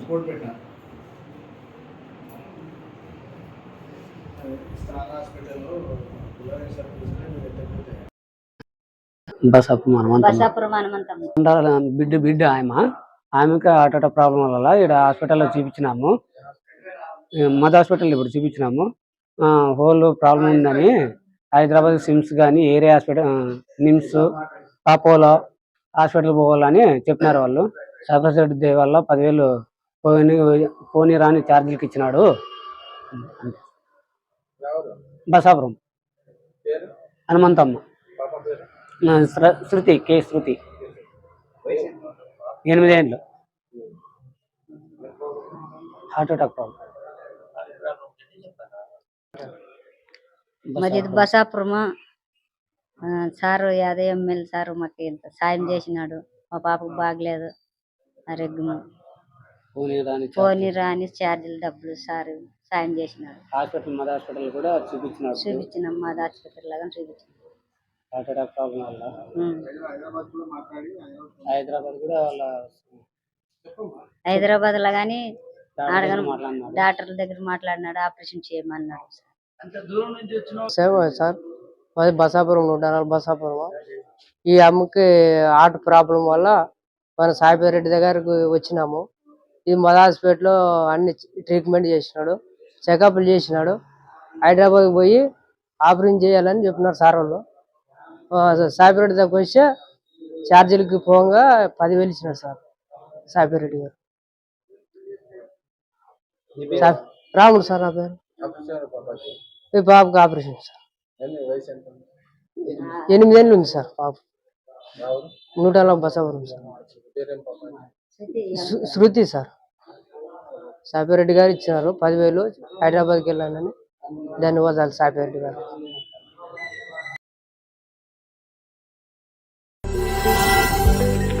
Sport పెట్టిన తగ్గితే బసప్పు మనం బిడ్డ బిడ్డ ఆమె ఆమెకి అటు ప్రాబ్లం వల్ల ఇక్కడ హాస్పిటల్లో చూపించినాము. మద హాస్పిటల్ ఇప్పుడు చూపించినాము. హోల్ ప్రాబ్లం ఉందని హైదరాబాద్ సిమ్స్ కానీ area hospital NIMS Apollo hospital పోవాలని చెప్పినారు వాళ్ళు. సైప్రస్ రెడ్డి వల్ల పదివేలు పోని పోనీ రాని ఛార్జీలకు ఇచ్చినాడు. బసాపురం. హనుమంతమ్మ. శృతి కే శృతి. ఎనిమిదేళ్ళు హార్ట్ అటాక్ ప్రాబ్లం. మరి ఇది బసాపురం ఆ, సారు యాదవ్ ఎమ్మెల్యే సారు మాకు ఇంత సాయం చేసినాడు. మా పాపకు బాగలేదు. ఆరోగ్యము పోనీ రాని ఛార్జీలు డబ్బులు సారు సాయం చేసినాడు. హాస్పిటల్ మద హాస్పిటల్ కూడా చూపించినాడు. చూపించినాం మా హాస్పిటల్ లాగా చూపించినాం. హార్ట్ అటాక్ ప్రాబ్లం వల్ల. హైదరాబాద్ కూడా వాళ్ళ హైదరాబాద్లో గాని డాక్టర్ మాట్లాడినాడు. డాక్టర్ల దగ్గర మాట్లాడినాడు ఆపరేషన్ చేయమన్నాడు అంత దూరం నుంచి వచ్చిన సేవ సార్ మాది బసాపురం నూట నలభై బసాపురం ఈ అమ్మకి హార్ట్ ప్రాబ్లం వల్ల మన సాయిపేట రెడ్డి దగ్గరకు వచ్చినాము. ఈ మద హాస్పిటల్లో అన్ని ట్రీట్మెంట్ చేసినాడు చెకప్లు చేసినాడు. హైదరాబాద్ పోయి ఆపరేషన్ చేయాలని చెప్పినారు సార్ వాళ్ళు. ఆ, సాయిపేట రెడ్డి దగ్గరకు వస్తే ఛార్జీలకి పోగా పదివేలు ఇచ్చినారు సార్ సాయిపేట రెడ్డి గారు. సార్ రాముడు సార్ నా పేరు. బాబుకి ఆపరేషన్ సార్. ఉంది? ఎనిమిది ఏళ్ళు ఉంది? సార్ పాప నూట నలభై బసాపురం సార్. శృతి. సార్. సాపిరెడ్డి గారు ఇచ్చినారు పదివేలు హైదరాబాద్కి వెళ్ళానని ధన్యవాదాలు సాపిరెడ్డి గారు.